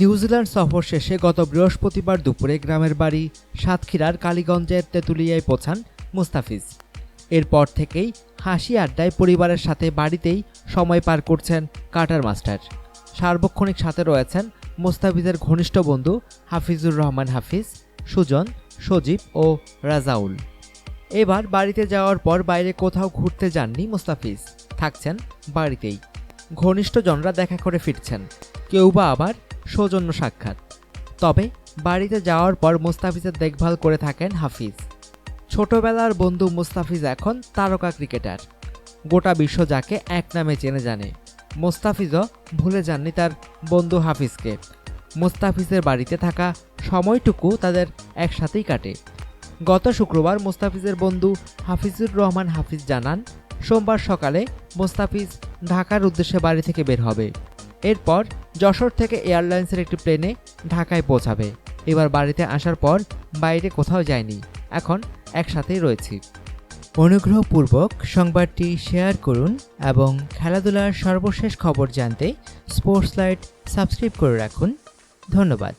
New Zealand সফর শেষে গত বৃহস্পতিবার দুপুরে গ্রামের বাড়ি সাতক্ষীরার কালীগঞ্জের তেঁতুলিয়ায় পৌঁছান মুস্তাফিজ। এরপর থেকেই হাসি আড্ডায় পরিবারের সাথে বাড়িতেই সময় পার করছেন কাটার মাস্টার। সার্বক্ষণিক সাথে রয়েছেন মুস্তাফিজের ঘনিষ্ঠ বন্ধু হাফিজুর রহমান হাফিজ, সুজন, সজীব ও রাজাউল। এবার বাড়িতে যাওয়ার পর বাইরে কোথাও ঘুরতে যাননি মুস্তাফিজ, থাকছেন বাড়িতেই। ঘনিষ্ঠজনরা দেখা করে ফিরছেন। কেউ বা আবার সৌজন্য সাক্ষাৎ। তবে, বাড়িতে যাওয়ার পর মুস্তাফিজের দেখভাল করে থাকেন হাফিজ। ছোটবেলার বন্ধু মুস্তাফিজ এখন তারকা ক্রিকেটার। গোটা বিশ্ব যাকে এক নামে চেনে জানে। মুস্তাফিজও ভুলে যাননি তার বন্ধু হাফিজকে। মুস্তাফিজের বাড়িতে থাকা সময়টুকু তাদের একসাথেই কাটে। গত শুক্রবার মুস্তাফিজের বন্ধু হাফিজুর রহমান হাফিজ জানান, সোমবার সকালে মুস্তাফিজ ঢাকার উদ্দেশ্যে বাড়ি থেকে বের হবে। এরপর যশোর থেকে এয়ারলাইন্সের একটি প্লেনে ঢাকায় পৌঁছাবে। এবার বাড়িতে আসার পর বাইরে কোথাও যায়নি। এখন একসাথেই রয়েছি। অনুগ্রহপূর্বক সংবাদটি শেয়ার করুন এবং খেলাধুলার সর্বশেষ খবর জানতে স্পোর্টস লাইট সাবস্ক্রাইব করে রাখুন। ধন্যবাদ।